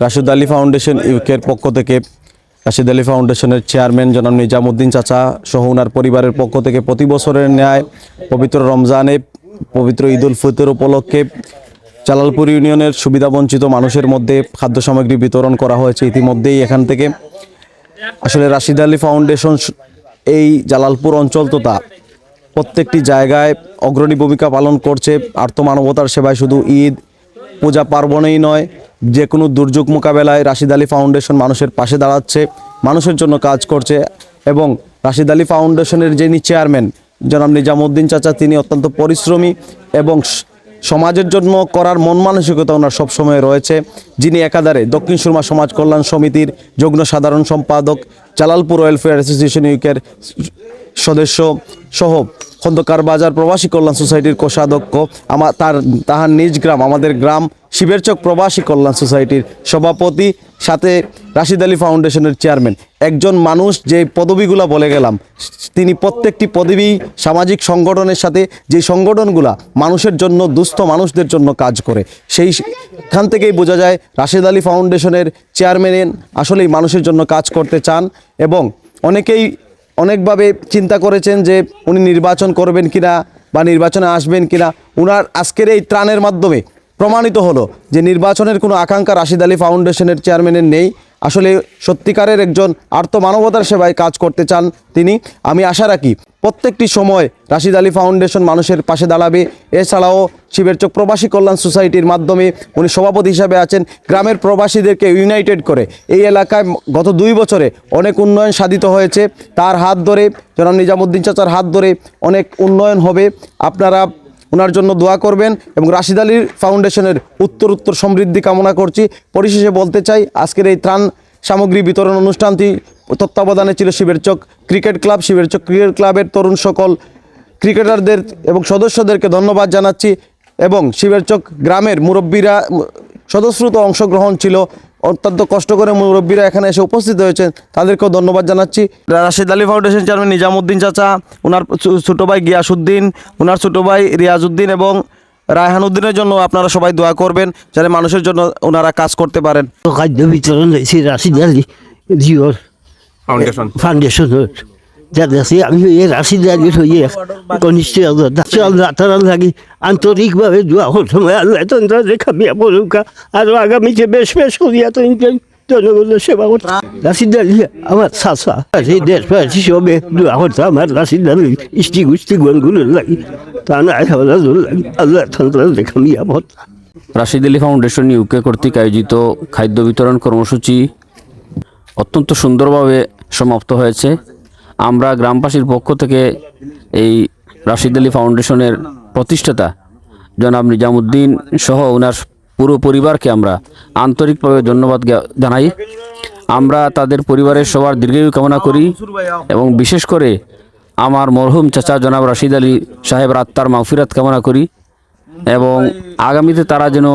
Rashid Ali foundation ইউকের পক্ষ থেকে, রাশিদ আলী ফাউন্ডেশনের চেয়ারম্যান জনাব নিজামুদ্দিন চাচা সহ ওনার পরিবারের পক্ষ থেকে প্রতি বছরের ন্যায় পবিত্র রমজানে, পবিত্র ঈদ উল ফিতর উপলক্ষে জালালপুর ইউনিয়নের সুবিধাবঞ্চিত মানুষের মধ্যে খাদ্য সামগ্রী বিতরণ করা হয়েছে ইতিমধ্যেই এখান থেকে। আসলে রাশিদ আলী ফাউন্ডেশন এই জালালপুর অঞ্চল তথা প্রত্যেকটি জায়গায় অগ্রণী ভূমিকা পালন করছে। আর্থ মানবতার সেবায় শুধু ঈদ, পূজা পার্বণেই নয় যে কোনো দুর্যোগ মোকাবেলায় রাশিদ আলী ফাউন্ডেশন মানুষের পাশে দাঁড়াচ্ছে, মানুষের জন্য কাজ করছে এবং রাশিদ আলী ফাউন্ডেশনের যিনি চেয়ারম্যান, জনাব নিজামুদ্দিন চাচা, তিনি অত্যন্ত পরিশ্রমী এবং সমাজের জন্য করার মন মানসিকতা ওনার সবসময় রয়েছে। যিনি একাধারে দক্ষিণ সুরমা সমাজ কল্যাণ সমিতির যুগ্ম সাধারণ সম্পাদক, জালালপুর ওয়েলফেয়ার অ্যাসোসিয়েশন ইউকের সদস্য সহ খন্দকার বাজার প্রবাসী কল্যাণ সোসাইটির কোষাধ্যক্ষ আমার তার, তাহার নিজ গ্রাম, আমাদের গ্রাম শিবেরচক প্রবাসী কল্যাণ সোসাইটির সভাপতি, সাথে রাশিদ আলী ফাউন্ডেশনের চেয়ারম্যান। একজন মানুষ যে পদবিগুলা বলে গেলাম, তিনি প্রত্যেকটি পদবি সামাজিক সংগঠনের সাথে যে সংগঠনগুলা মানুষের জন্য, দুস্থ মানুষদের জন্য কাজ করে, সেই খান থেকেই বোঝা যায় রাশিদ আলী ফাউন্ডেশনের চেয়ারম্যান আসলেই মানুষের জন্য কাজ করতে চান এবং অনেকেই অনেকভাবে চিন্তা করেছেন যে উনি নির্বাচন করবেন কিনা বা নির্বাচনে আসবেন কিনা। উনার আজকের এই ত্রাণের মাধ্যমে প্রমাণিত হলো যে নির্বাচনের কোনো আকাঙ্ক্ষা রাশিদ আলী ফাউন্ডেশনের চেয়ারম্যানের নেই। আসলে সত্যিকারের একজন আর্থ মানবতার সেবায় কাজ করতে চান তিনি, আমি আশা রাখি। প্রত্যেকটি সময় রাশিদ আলী ফাউন্ডেশন মানুষের পাশে দাঁড়াবে। এছাড়াও শিবের চোখ প্রবাসী কল্যাণ সোসাইটির মাধ্যমে উনি সভাপতি হিসাবে আছেন। গ্রামের প্রবাসীদেরকে ইউনাইটেড করে এই এলাকায় গত দুই বছরে অনেক উন্নয়ন সাধিত হয়েছে। তার হাত ধরে জনাব নিজামুদ্দিন চাচার হাত ধরে অনেক উন্নয়ন হবে। আপনারা ওনার জন্য দোয়া করবেন এবং রাশিদ আলীর ফাউন্ডেশনের উত্তর উত্তর সমৃদ্ধি কামনা করছি। পরিশেষে বলতে চাই, আজকের এই ত্রাণ সামগ্রী বিতরণ অনুষ্ঠানটি তত্ত্বাবধানে ছিল শিবের চক ক্রিকেট ক্লাব, শিবের চক ক্রিকেট ক্লাবের তরুণ সকল ক্রিকেটারদের এবং সদস্যদেরকে ধন্যবাদ জানাচ্ছি এবং শিবের চক গ্রামের মুরব্বীরা সদস্রুত অংশগ্রহণ ছিল। অত্যন্ত কষ্ট করে মুরব্বীরা এখানে এসে উপস্থিত হয়েছেন। তাদেরকেও ধন্যবাদ জানাচ্ছি। রাশিদ আলী ফাউন্ডেশন চেয়ারম্যান নিজামুদ্দিন চাচা ওনার ছোট ভাই গিয়াসুদ্দিন ওনার ছোট ভাই রিয়াজউদ্দিন এবং রায়হান উদ্দিনের জন্য আপনারা সবাই দোয়া করবেন যারা মানুষের জন্য ওনারা কাজ করতে পারেন। খাদ্য বিতরণ হয়েছে রাশিদ আলী জিওর ফাউন্ডেশন যাতে আমি এই আলীর হয়ে কনিষ্ঠ তারা লাগি আন্তরিকভাবে দোয়া হল সময় আল্লাহ তন্ত্র রেখা বিয়া বলুকা আর আগামীতে বেশ বেশ করিয়া তো জনগণের সেবা করতে রাশিদ আমার শাসা সেই দেশবাসী সবে দোয়া করতে আমার রাশিদ ইষ্টি গুষ্টি গণগুলো লাগি তা না আল্লাহ তন্ত্র রেখা বিয়া বল রাশিদ আলী ফাউন্ডেশন ইউকে কর্তৃক আয়োজিত খাদ্য বিতরণ কর্মসূচি অত্যন্ত সুন্দরভাবে সমাপ্ত হয়েছে। আমরা গ্রামবাসীর পক্ষ থেকে এই রাশিদ আলী ফাউন্ডেশনের প্রতিষ্ঠাতা জনাব নিজামুদ্দিন সহ ওনার পুরো পরিবারকে আমরা আন্তরিকভাবে ধন্যবাদ জানাই। আমরা তাদের পরিবারের সবার দীর্ঘায়ু কামনা করি এবং বিশেষ করে আমার মরহুম চাচা জনাব রাশিদ আলী সাহেব আত্মার মাগফিরাত কামনা করি এবং আগামীতে তারা যেন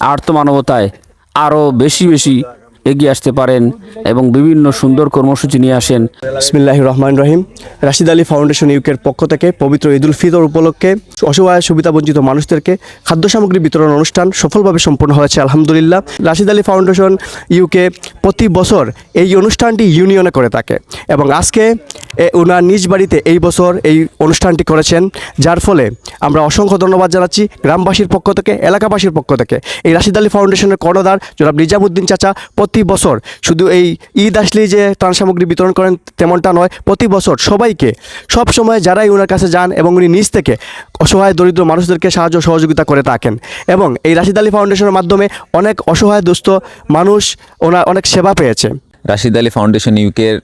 আর্থ মানবতায় আরও বেশি বেশি এগিয়ে আসতে পারেন এবং বিভিন্ন সুন্দর কর্মসূচি নিয়ে আসেন। বিসমিল্লাহ রহমান রহিম। রাশিদ আলী ফাউন্ডেশন ইউকের পক্ষ থেকে পবিত্র ঈদুল ফিতর উপলক্ষে অসহায় সুবিধাবঞ্চিত মানুষদেরকে খাদ্য সামগ্রী বিতরণ অনুষ্ঠান সফলভাবে সম্পন্ন হয়েছে, আলহামদুলিল্লাহ। রাশিদ আলী ফাউন্ডেশন ইউকে প্রতি বছর এই অনুষ্ঠানটি ইউনিয়নে করে থাকে এবং আজকে ওনার নিজ বাড়িতে এই বছর এই অনুষ্ঠানটি করেছেন, যার ফলে আমরা অসংখ্য ধন্যবাদ জানাচ্ছি গ্রামবাসীর পক্ষ থেকে, এলাকাবাসীর পক্ষ থেকে। এই রাশিদ আলী ফাউন্ডেশনের কর্ণধার জনাব নিজামুদ্দিন চাচা প্রতি বছর, শুধু এই ঈদ আসলেই যে ত্রাণ সামগ্রী বিতরণ করেন তেমনটা নয়, প্রতি বছর সবাইকে, সব সময় যারাই ওনার কাছে যান এবং উনি নিজ থেকে অসহায় দরিদ্র মানুষদেরকে সাহায্য সহযোগিতা করে থাকেন এবং এই রাশিদ আলী ফাউন্ডেশনের মাধ্যমে অনেক অসহায় দুস্থ মানুষ ওনার অনেক সেবা পেয়েছে। রাশিদ আলী ফাউন্ডেশন ইউকের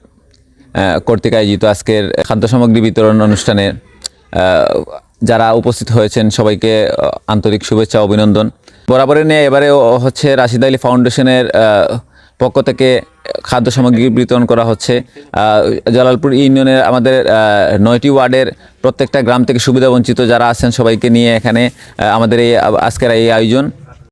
কর্তৃক আয়োজিত আজকের খাদ্য সামগ্রী বিতরণ অনুষ্ঠানে যারা উপস্থিত হয়েছেন সবাইকে আন্তরিক শুভেচ্ছা, অভিনন্দন। বরাবরের নিয়ে এবারে হচ্ছে রাশিদ আলী ফাউন্ডেশনের পক্ষ থেকে খাদ্য সামগ্রী বিতরণ করা হচ্ছে। জলালপুর ইউনিয়নের আমাদের নয়টি ওয়ার্ডের প্রত্যেকটা গ্রাম থেকে সুবিধাবঞ্চিত যারা আছেন সবাইকে নিয়ে এখানে আমাদের এই আজকের এই আয়োজন।